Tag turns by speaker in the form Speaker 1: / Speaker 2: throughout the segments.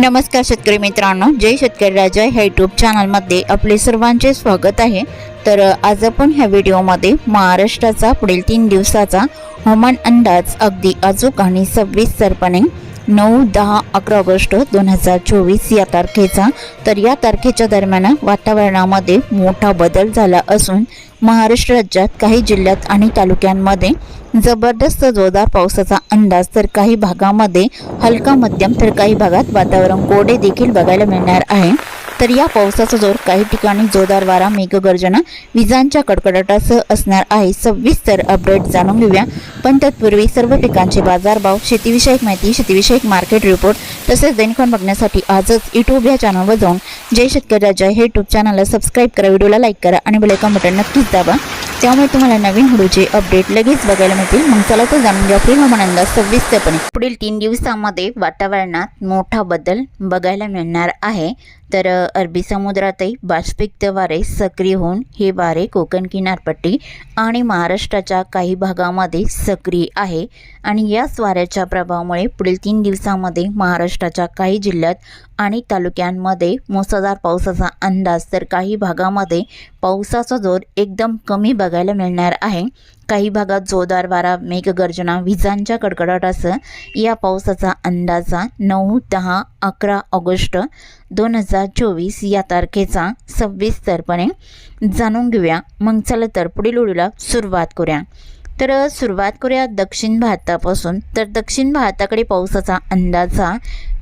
Speaker 1: नमस्कार शेतकरी मित्रांनो जय शेतकरी राजा ह्या यूट्यूब चॅनलमध्ये आपले सर्वांचे स्वागत आहे. तर आज आपण ह्या व्हिडिओमध्ये महाराष्ट्राचा पुढील तीन दिवसाचा हवामान अंदाज अगदी अचूक आणि सविस्तरपणे नऊ दहा अकरा ऑगस्ट दोन हजार चोवीस या तारखेचा. तर या तारखेच्या दरम्यान वातावरणामध्ये मोठा बदल झाला असून महाराष्ट्र राज्यात काही जिल्ह्यात आणि तालुक्यांमध्ये जबरदस्त जोरदार पावसाचा अंदाज तर काही भागामध्ये हलका मध्यम तर काही भागात वातावरण कोरडे देखील बघायला मिळणार आहे. तर या पावसाचा जोर काही ठिकाणी जोरदार वारा मेघगर्जना विजांच्या कडकडाटासह असणार आहे. सविस्तर अपडेट जाणून घेऊया. पण तत्पूर्वी सर्व पिकांचे बाजारभाव शेतीविषयक माहिती शेतीविषयक मार्केट रिपोर्ट तसेच दैनिकन बघण्यासाठी आजच युट्यूब या चॅनलवर जाऊन जय शेतकरी राजा हे यूट्यूब चॅनलला सबस्क्राईब करा व्हिडिओला लाईक करा आणि बेलायकॉन बटन नक्कीच दाबा. त्यामुळे तुम्हाला नवीन व्हिडिओचे अपडेट लगेच बघायला मिळतील. मग चला तर जाणून घ्या पुढील हवामान अंदाज. सविस्तरपणे पुढील तीन दिवसामध्ये वातावरणात मोठा बदल बघायला मिळणार आहे. तर अरबी समुद्रातही बाष्पिक्त वारे सक्रिय होऊन हे वारे कोकण किनारपट्टी आणि महाराष्ट्राच्या काही भागामध्ये सक्रिय आहे. आणि याच वाऱ्याच्या प्रभावामुळे पुढील तीन दिवसामध्ये महाराष्ट्राच्या काही जिल्ह्यात आणि तालुक्यांमध्ये मुसळधार पावसाचा अंदाज तर काही भागामध्ये पावसाचा जोर एकदम कमी बघायला मिळणार आहे. काही भागात जोरदार वारा मेघगर्जना विजांच्या कडकडाटासह या पावसाचा अंदाजा नऊ दहा अकरा ऑगस्ट दोन हजार चोवीस या तारखेचा सविस्तरपणे जाणून घेऊया. मग चला तर पुढील ओळीला सुरुवात करूया. तर सुरुवात करूया दक्षिण भारतापासून. तर दक्षिण भारताकडे पावसाचा अंदाजा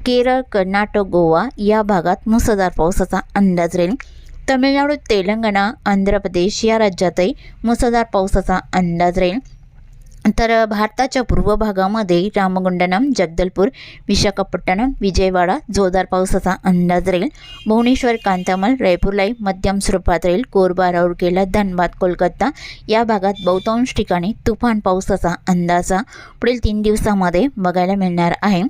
Speaker 1: केरळ कर्नाटक गोवा या भागात मुसळधार पावसाचा अंदाज राहील. तमिळनाडू तेलंगणा आंध्र प्रदेश या राज्यातही मुसळधार पावसाचा अंदाज राहील तर भारताच्या पूर्व भागामध्ये रामगुंडनम जगदलपूर विशाखापट्टणम विजयवाडा जोरदार पावसाचा अंदाज राहील भुवनेश्वर कांतामल रायपूरलाही मध्यम स्वरूपात राहील कोरबा राऊरकेला धनबाद कोलकाता या भागात बहुतांश ठिकाणी तुफान पावसाचा अंदाजा पुढील तीन दिवसामध्ये बघायला मिळणार आहे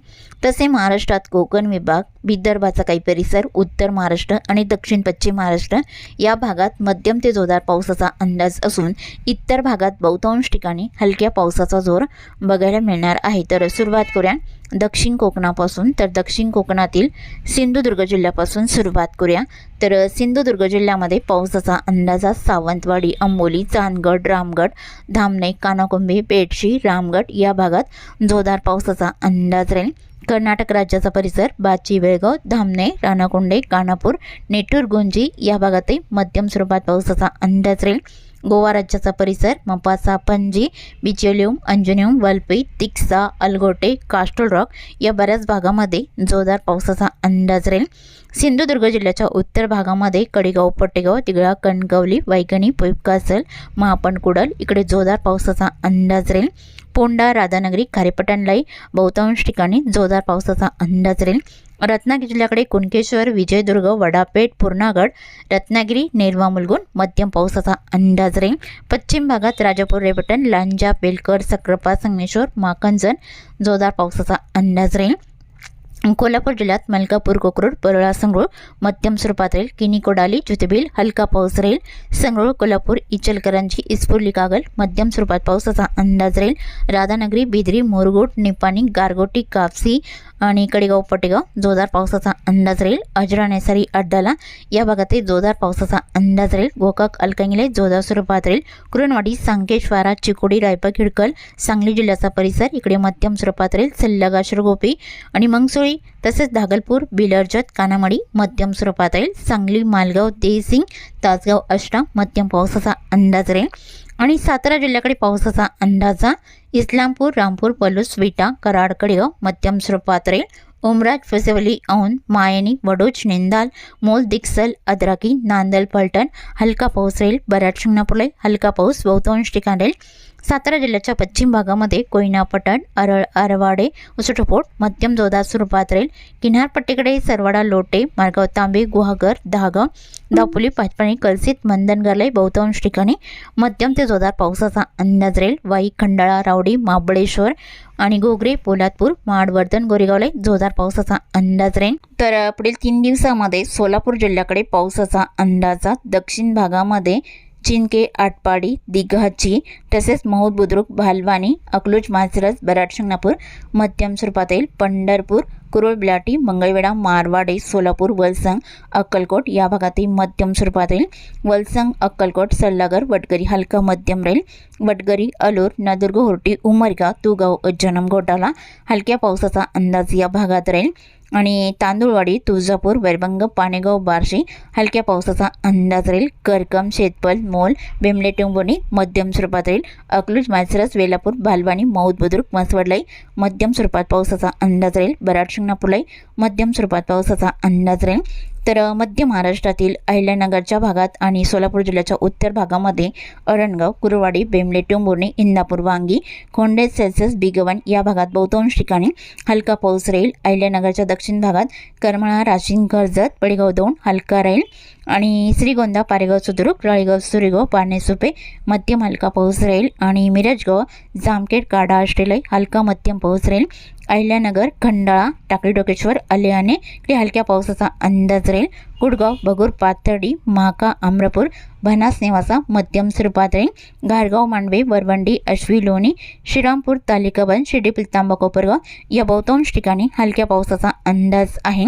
Speaker 1: तसे महाराष्ट्रात कोकण विभाग विदर्भाचा काही परिसर उत्तर महाराष्ट्र आणि दक्षिण पश्चिम महाराष्ट्र या भागात मध्यम ते जोरदार पावसाचा अंदाज असून इतर भागात बहुतांश ठिकाणी हलक्या पावसाचा जोर बघायला मिळणार आहे. तर सुरुवात करूया दक्षिण कोकणापासून. तर दक्षिण कोकणातील सिंधुदुर्ग जिल्ह्यापासून सुरुवात करूया. तर सिंधुदुर्ग जिल्ह्यामध्ये पावसाचा अंदाजा सावंतवाडी अंबोली चांदगड रामगड धामणे कानाकोंबे पेडशी रामगड या भागात जोरदार पावसाचा अंदाज राहील. कर्नाटक राज्याचा परिसर बाची बेळगाव धामणे राणाकोंडे कानापूर नेटूर गुंजी या भागातही मध्यम स्वरूपात पावसाचा अंदाज राहील. गोवा राज्याचा परिसर मपासा पणजी बिचोलियम अंजनियम वलपी तिक्सा अलगोटे कास्टल रॉक या बऱ्याच भागामध्ये जोरदार पावसाचा अंदाज राहील. सिंधुदुर्ग जिल्ह्याच्या उत्तर भागामध्ये कडेगाव पटेगाव तिगळा कणकवली वैगणी पुपकासल महापण कुडल इकडे जोरदार पावसाचा अंदाज राहील. पोंडा राधानगरी खारेपटणलाही बहुतांश ठिकाणी जोरदार पावसाचा अंदाज राहील. रत्नागिरी जिल्ह्याकडे कुणकेश्वर विजयदुर्ग वडापेठ पूर्णागड रत्नागिरी नेरवा मुलगुण मध्यम पावसाचा अंदाज राहील. पश्चिम भागात राजापूर रेपटण लांजा बेलकर सक्रापा संगमेश्वर माकंजन जोरदार पावसाचा अंदाज राहील. कोल्हापूर जिल्ह्यात मलकापूर कोकरूड परळा संगरूळ मध्यम स्वरूपात राहील. किनी कोडाली ज्योतिबिल हलका पाऊस राहील. संगरूळ कोल्हापूर इचलकरंजी इस्फुर्ली कागल मध्यम स्वरूपात पावसाचा अंदाज राहील. राधानगरी बिदरी मोरगोट निपाणी गारगोटी कापसी आणि कडेगाव पटेगाव जोरदार पावसाचा अंदाज राहील. अजरा नेसारी अड्डाला या भागातही जोरदार पावसाचा अंदाज राहील. गोकाक अलकंगले जोरदार स्वरूपात राहील. कुरणवाडी सांकेश्वारा चिकोडी रायपा खिडकल सांगली जिल्ह्याचा परिसर इकडे मध्यम स्वरूपात राहील. सल्लागा गोपी आणि मंगसोळी तसेच धागलपूर बिलर्जत कानामडी मध्यम स्वरूपात राहील. सांगली मालगाव देसिंग तासगाव अष्टा मध्यम पावसाचा अंदाज राहील. आणि सातारा जिल्ह्याकडे पावसाचा अंदाजा इस्लामपूर रामपूर पलूस विटा कराडकडे मध्यम स्वरूपात राहील उमराज फसवली औन मायनी वडोज निंदाल मोल दिक्सल अद्राकी नांदल पलटण हलका पाऊस राहील बऱ्याच शिंगणापूरला हलका पाऊस बहुतांश ठिकाण राहील. सातारा जिल्ह्याच्या पश्चिम भागामध्ये कोयना पटण अरळ आरवाडे उसटपोट मध्यम जोरदार स्वरूपात रेल किनारपट्टीकडे सरवाडा लोटे मार्गाव तांबे गुहागर दहागाव दापोली पाचपाणी कलसित मंदनगरलाही बहुतांश ठिकाणी मध्यम ते जोरदार पावसाचा अंदाज राहील वाई खंडाळा रावडी महाबळेश्वर आणि गोगरे पोलादपूर माडवर्धन गोरेगावला जोरदार पावसाचा अंदाज राहील तर पुढील तीन दिवसामध्ये सोलापूर जिल्ह्याकडे पावसाचा अंदाजा दक्षिण भागामध्ये चिंके आटपाडी दिघाची तसेच महूद बुद्रुक भालवानी अकलूज माजरस बराड शिंगणापूर मध्यम स्वरूपात येईल पंढरपूर कुरुळ बिलाटी मंगळवेढा मारवाडी सोलापूर वलसंग अक्कलकोट या भागातही मध्यम स्वरूपात येईल वलसंग अक्कलकोट सल्लागर वडगरी हलका मध्यम राहील वडगरी अलूर नदुर्ग होर्टी उमरगा तुगाव उज्जनम घोटाला हलक्या पावसाचा अंदाज या भागात राहील. आणि तांदूळवाडी तुळजापूर वैरभंग पाणेगाव बार्शी हलक्या पावसाचा अंदाज राहील. करकम शेतपल मोल बेमले टेंबोनी मध्यम स्वरूपात राहील. अकलूज मायसरस वेलापूर भालवाणी मौद बुद्रुक मसवडलाई मध्यम स्वरूपात पावसाचा अंदाज राहील. बराड शिंगणापूरलाई मध्यम स्वरूपात पावसाचा अंदाज राहील. तर मध्य महाराष्ट्रातील अहिल्यानगरच्या भागात आणि सोलापूर जिल्ह्याच्या उत्तर भागामध्ये अरणगाव कुरवाडी बेमले टेंभुर्णी इंदापूर वांगी खोंडे सेल्सिअस बिगवन या भागात बहुतांश ठिकाणी हलका पाऊस राहील. अहिल्यानगरच्या दक्षिण भागात करमळा राशीन कर्जत पडेगाव दोन हलका राहील आणि श्रीगोंदा पारेगाव सुद्रुक राळेगाव सुरेगाव पारणे सुपे मध्यम हलका पाऊस राहील आणि मिरजगाव जामखेड काडा आष्टेलय हलका मध्यम पाऊस राहील. अहिल्यानगर खंडाळा टाकळी डोकेश्वर अलियाने इकडे हलक्या पावसाचा अंदाज राहील. गुडगाव बगूर पाथर्डी महाका अमरापूर भनास नेवासा मध्यम स्वरूपात राहील. घारगाव मांडवे वरवंडी अश्वी लोणी श्रीरामपूर तालिकाबंद शिर्डी पिलतांबा कोपरगाव या बहुतांश ठिकाणी हलक्या पावसाचा अंदाज आहे.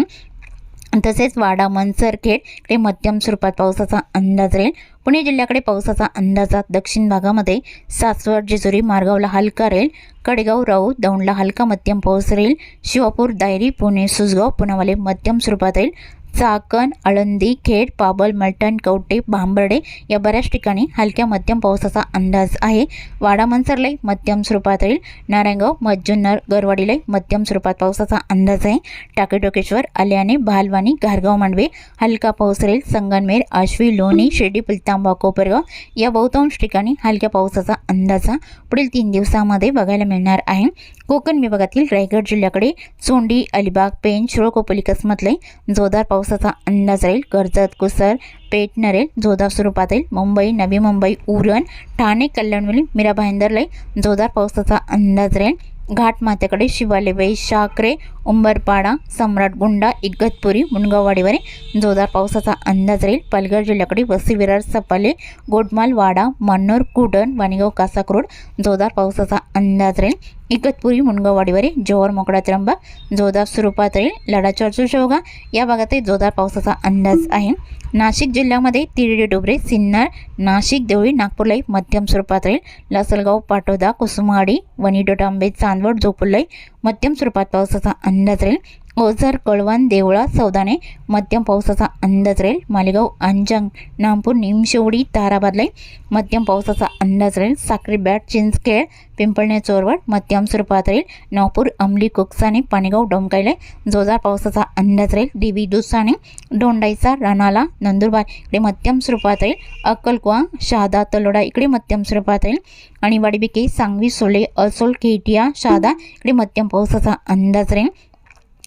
Speaker 1: तसेच वाडा मनसरखेड इकडे मध्यम स्वरूपात पावसाचा अंदाज राहील. पुणे जिल्ह्याकडे पावसाचा अंदाजात दक्षिण भागामध्ये सासवड जेजुरी मार्गावला हलका राहील कडेगाव राऊ दौंडला हलका मध्यम पाऊस राहील शिवापूर दायरी पुणे सुसगाव पुनावाले मध्यम स्वरूपात राहील चाकण आळंदी खेड पाबल मलटण कवटे भांबर्डे या बऱ्याच ठिकाणी हलक्या मध्यम पावसाचा अंदाज आहे. वाडा मनसरलाई मध्यम स्वरूपात येईल नारायणगाव मज्जुन्नर गरवाडीलाई मध्यम स्वरूपात पावसाचा अंदाज आहे. टाकेटोकेश्वर आल्याने भालवानी घारगाव मांडवे हलका पाऊस राहील संगनमेर आश्वी लोणी शिर्डी पिलतांबा कोपरगाव या बहुतांश ठिकाणी हलक्या पावसाचा अंदाज पुढील तीन दिवसामध्ये बघायला मिळणार आहे. कोकण विभागातील रायगड जिल्ह्याकडे सोंडी अलिबाग पेन शिरोकोपली कसमतलाई जोरदार पावसाचा अंदाज राहील. कर्जत कुसर पेठ नरेल जोरदार स्वरूपात येईल मुंबई नवी मुंबई उरण ठाणे कल्याणवली मीरा भाईंदरलाई जोरदार पावसाचा अंदाज राहील. घाटमाथ्याकडे मातेकडे शिवालेबाई शाकरे उंबरपाडा सम्राट गुंडा इगतपुरी मुनगाववाडीवरे जोरदार पावसाचा अंदाज राहील. पालघर जिल्ह्याकडे वसी विरार सपाले गोडमालवाडा वाडा मन्नूर कुडण वाणीगाव कासाक्रोड जोरदार पावसाचा अंदाज राहील. इगतपुरी मुनगाववाडीवरे जोहर मोकळा त्र्यंबक. जोरदार स्वरूपात राहील. लढा चर्चू या भागातही जोरदार पावसाचा अंदाज आहे. नाशिक जिल्ह्यामध्ये तिरडी डोबरे सिन्नर नाशिक देवळी नागपूरलाई मध्यम स्वरूपात राहील. लासलगाव पाटोदा कुसुमाडी वणी डोटांबे चांदवड जोपुलाई मध्यम स्वरूपात पावसाचा अंदाज राहील. ओझर कळवण देवळा सौदाने मध्यम पावसाचा अंदाज राहील. मालेगाव अंजंग नामपूर निमशेवडी ताराबादलाई मध्यम पावसाचा अंदाज राहील. साक्री बॅट चिंचखेळ पिंपळणे चोरवड मध्यम स्वरूपात राहील. नागपूर अंमली कुकसाने पाणीगाव डोमकायले जोरदार पावसाचा अंदाज राहील. दिवी दुसाने डोंडाईचा रानाला नंदुरबार इकडे मध्यम स्वरूपात राहील. अक्कलकुवा शहादा तलोडा इकडे मध्यम स्वरूपात राहील. आणि वाडीबिके सांगवी सोले असोल केटिया शहादा इकडे मध्यम पावसाचा अंदाज राहील.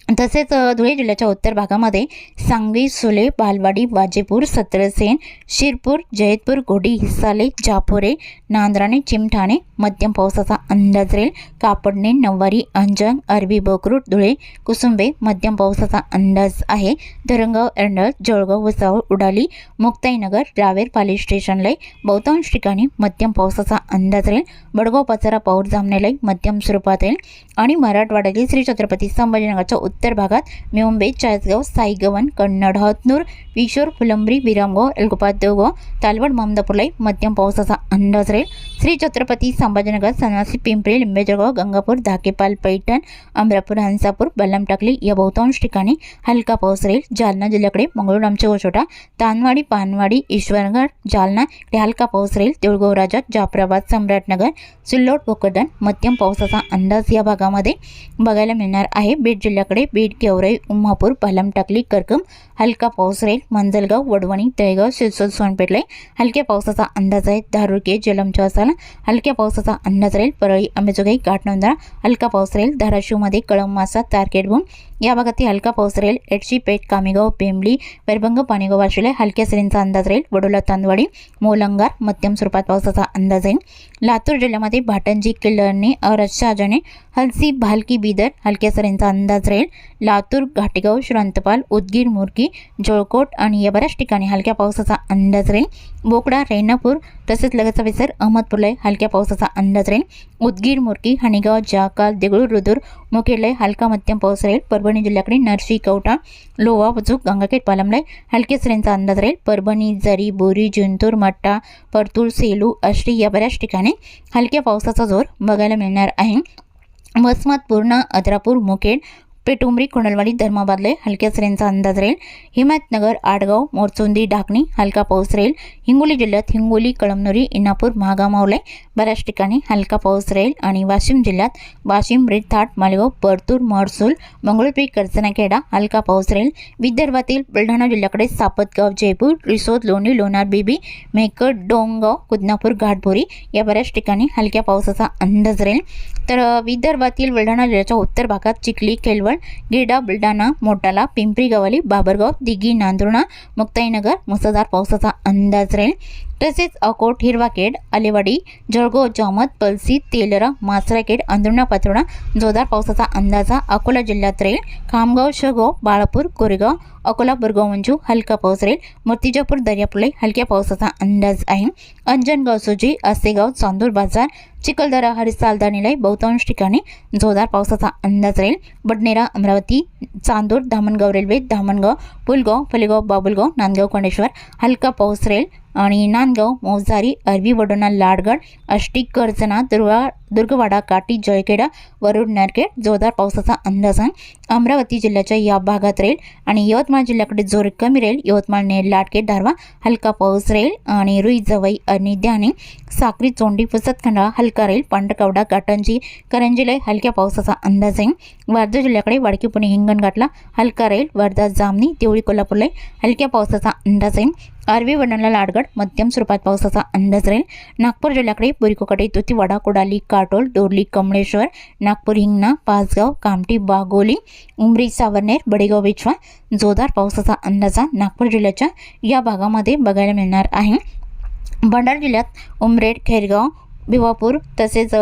Speaker 1: तसेच धुळे जिल्ह्याच्या उत्तर भागामध्ये सांगवी सुले बालवाडी वाजेपूर सत्रसेन शिरपूर जयतपूर गोडी हिसाले जापोरे नांद्राणे चिमठाणे मध्यम पावसाचा अंदाज रेल कापडणे नववारी अंजंग अरबी बोकरूट धुळे कुसुंबे मध्यम पावसाचा अंदाज आहे. धरणगाव एरंडळ जळगाव वसावळ उडाली मुक्ताईनगर रावेर पाली स्टेशनलाई बहुतांश ठिकाणी मध्यम पावसाचा अंदाज राहील बडगाव पचारा पाऊस जामनेलाई मध्यम स्वरूपात राहील आणि मराठवाड्यातील श्री छत्रपती संभाजीनगरच्या उत्तर भागात मुंबई चाळीसगाव साईगवन कन्नड हतनूर विशोर फुलंब्री विरामगाव एलगोपात देवगाव तालवड ममदापूरलाई मध्यम पावसाचा अंदाज राहील. श्री छत्रपती संभाजीनगर सन्नासी पिंपरी लिंबेजळगाव गंगापूर धाकेपाल पैठण अमरापूर हंसापूर बल्लम टाकली या बहुतांश ठिकाणी हलका पाऊस राहील. जालना जिल्ह्याकडे मंगळूर आमच्या गोछोटा तानवाडी पानवाडी ईश्वरगड जालना इकडे हलका पाऊस राहील. देऊळगाव राजा जाफराबाद सम्राटनगर सिल्लोड भोकरदन मध्यम पावसाचा अंदाज या भागामध्ये बघायला मिळणार आहे. बीड जिल्ह्याकडे बीड गेवराई उम्हापूर पलम टाकली करकम हलका पाऊस राहील मंजलगाव वडवणी तळेगाव सिरसोल सोनपेठलाई हलक्या पावसाचा अंदाज आहे धारुके जलम असाला हलक्या पावसाचा अंदाज राहील परळी अंबेजोगाई घाटनंदरा हलका पाऊस राहील धाराशिवमध्ये कळम मासा तारकेडभूम या भागातही हलका पाऊस राहील एडशी पेठ कामेगाव पेंबली वैरभंग पाणीगाव वाशिले. हलक्या सरींचा अंदाज राहील वडोला तांदवाडी मोलंगार मध्यम स्वरूपात पावसाचा अंदाज आहे. लातूर जिल्ह्यामध्ये भाटंजी किल्लरणे औरत हलसी भालकी बिदर हलक्या सरींचा अंदाज राहील. लातूर घाटेगाव श्रांतपाल उदगीर मुरकी जोळकोट आणि या बऱ्याच ठिकाणी हलक्या पावसाचा अंदाज राहील. बोकडा रेणापूर तसेच लगतचा विसर अहमदपूरला हलक्या पावसाचा अंदाज राहील. उदगीर मुरकी हणीगाव जाकाल देगळूर रुदूर मुखेडला हलका मध्यम पाऊस राहील परभणी जिल्ह्याकडे नरशी कवठा लोवा वजूक गंगाखेड पालमला हलक्या सरींचा अंदाज राहील परभणी जरी बोरी जिंतूर मट्टा परतूर सेलू अष्टी या बऱ्याच ठिकाणी हलक्या पावसाचा जोर बघायला मिळणार आहे. वसमत पूर्णा अद्रापूर मुखेड पेटुंबरी कुणलवाडी धर्माबादले हलक्या सरींचा अंदाज राहील. हिमायतनगर आडगाव मोरचुंदी ढाकणी हलका पाऊस राहील. हिंगोली जिल्ह्यात हिंगोली कळमनुरी इनापूर महागामावले बऱ्याच ठिकाणी हलका पाऊस राहील. आणि वाशिम जिल्ह्यात वाशिम रिथाट मालेगाव परतूर महसूल मंगळूरपी कर्जनाखेडा हलका पाऊस राहील. विदर्भातील बुलढाणा जिल्ह्याकडे सापतगाव जयपूर रिसोद लोणी लोणार बीबी मेकड डोंगगाव कुदनापूर घाटभोरी या बऱ्याच ठिकाणी हलक्या पावसाचा अंदाज राहील. तर विदर्भातील बुलढाणा जिल्ह्याच्या उत्तर भागात चिखली केलवण गिरडा बुलढाणा मोटाला पिंपरी गवली बाबरगाव दिघी नांदुर्णा मुक्ताईनगर मुसळधार पावसाचा अंदाज राहील. तसेच अकोट हिरवाकेड आलेवाडी जळगाव जामत पलसी तेलरा मासराकेड अंदुर्णा पातोडा जोरदार पावसाचा अंदाजा अकोला जिल्ह्यात राहील. खामगाव शगाव बाळापूर कोरेगाव अकोला बुरगाव मंजू हलका पाऊस राहील. मूर्तिजापूर दर्यापुले हलक्या पावसाचा अंदाज आहे. अंजनगाव सुजी आसेगाव चांदूर बाजार चिखलदरा हरिसालदा निलय बहुतांश ठिकाणी जोरदार पावसाचा अंदाज राहील. बडनेरा अमरावती चांदूर धामणगाव रेल्वे धामणगाव पुलगाव फलेगाव बाबुलगाव नांदगाव कोंडेश्वर हलका पाऊस राहील. आणि नांदगाव मौजारी अरबी वडोना लाडगड आष्टी कर्जना दुर्वा दुर्गवाडा काटी जयखेडा वरुड नारखेड जोरदार पावसाचा अंदाज आहे. अमरावती जिल्ह्याच्या या भागात राहील आणि यवतमाळ जिल्ह्याकडे जोर कमी राहील यवतमाळ नेर लाटकेड दारवा हलका पाऊस राहील आणि रुई जवई आणि द्याने साक्री चोंडी पुसतखंडा हलका राहील पांढरकवडा गाटंजी करंजीला हलक्या पावसाचा अंदाज आहे. वर्धा जिल्ह्याकडे वाडकी पुणे हिंगणघाटला हलका राहील वर्धा जामनी देवळी कोल्हापूरला हलक्या पावसाचा अंदाज आहे. आरवी वडणला लाडगड मध्यम स्वरूपात पावसाचा अंदाज राहील नागपूर जिल्ह्याकडे बुरिकोकडे तुतीवाडा कोडाली काटोल डोरली कमळेश्वर नागपूर हिंगणा पाचगाव कामठी बागोली उमरी सावरनेर बडेगाव बेचवा जोरदार पावसाचा अंदाजा नागपूर जिल्ह्याच्या या भागामध्ये बघायला मिळणार आहे. भंडारा जिल्ह्यात उमरेड खैरगाव भिवापूर तसेच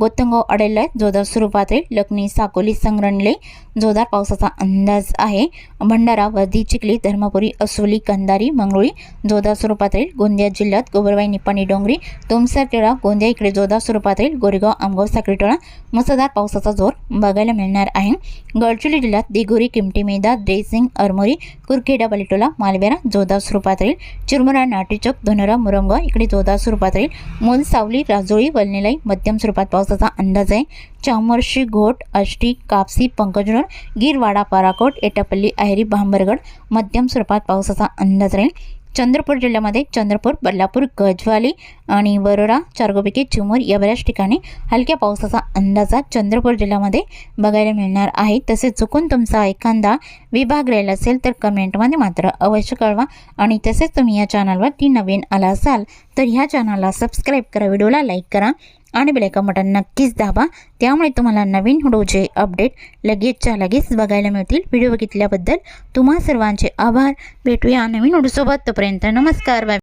Speaker 1: गोतंगाव अडेला जोरदार स्वरूपातील लखनी साकोली संग्रणले जोरदार पावसाचा अंदाज आहे. भंडारा वर्धी चिखली धर्मपुरी असोली कंदारी मंगळुळी जोरदार स्वरूपात राहील. गोंदिया जिल्ह्यात गोबरवाई निपाणी डोंगरी तुमसर टेळा गोंदिया इकडे जोरदार स्वरूपात राहील. गोरेगाव आमगाव साखरी मुसळधार पावसाचा जोर बघायला मिळणार आहे. गडचिरोली जिल्ह्यात दिगोरी किमटी मेदा ड्रेसिंग अरमोरी कुरखेडा बलिटोला मालवेरा जोरदार स्वरूपात राहील. चिरमुरा नाटेचक धनोरा मुरंगा इकडे जोरदार स्वरूपात राहील. मूल सावली राजोळी वलनेलाई मध्यम स्वरूपात पावसाचा अंदाज आहे. चामोर्शी घोट अष्टी कापसी पंकजनोर गिरवाडा पाराकोट एटापल्ली अहेरी भांबरगड मध्यम स्वरूपात पावसाचा अंदाज राहील. चंद्रपूर जिल्ह्यामध्ये चंद्रपूर बल्लापूर गजवाली आणि वरोडा चारगोपिके चिमूर या बऱ्याच ठिकाणी हलक्या पावसाचा अंदाजा चंद्रपूर जिल्ह्यामध्ये बघायला मिळणार आहे. तसेच चुकून तुमचा एखादा विभाग राहिला असेल तर कमेंटमध्ये मात्र अवश्य कळवा आणि तसेच तुम्ही या चॅनलवरती नवीन आला असाल तर ह्या चॅनलला सबस्क्राईब करा व्हिडिओला लाईक करा आणि बेलायकन बटन नक्कीच दाबा. त्यामुळे तुम्हाला नवीन व्हिडिओचे अपडेट लगेचच्या लगेच बघायला मिळतील. व्हिडिओ बघितल्याबद्दल तुम्हा सर्वांचे आभार. भेटूया नवीन व्हिडिओसोबत. तोपर्यंत नमस्कार. बाय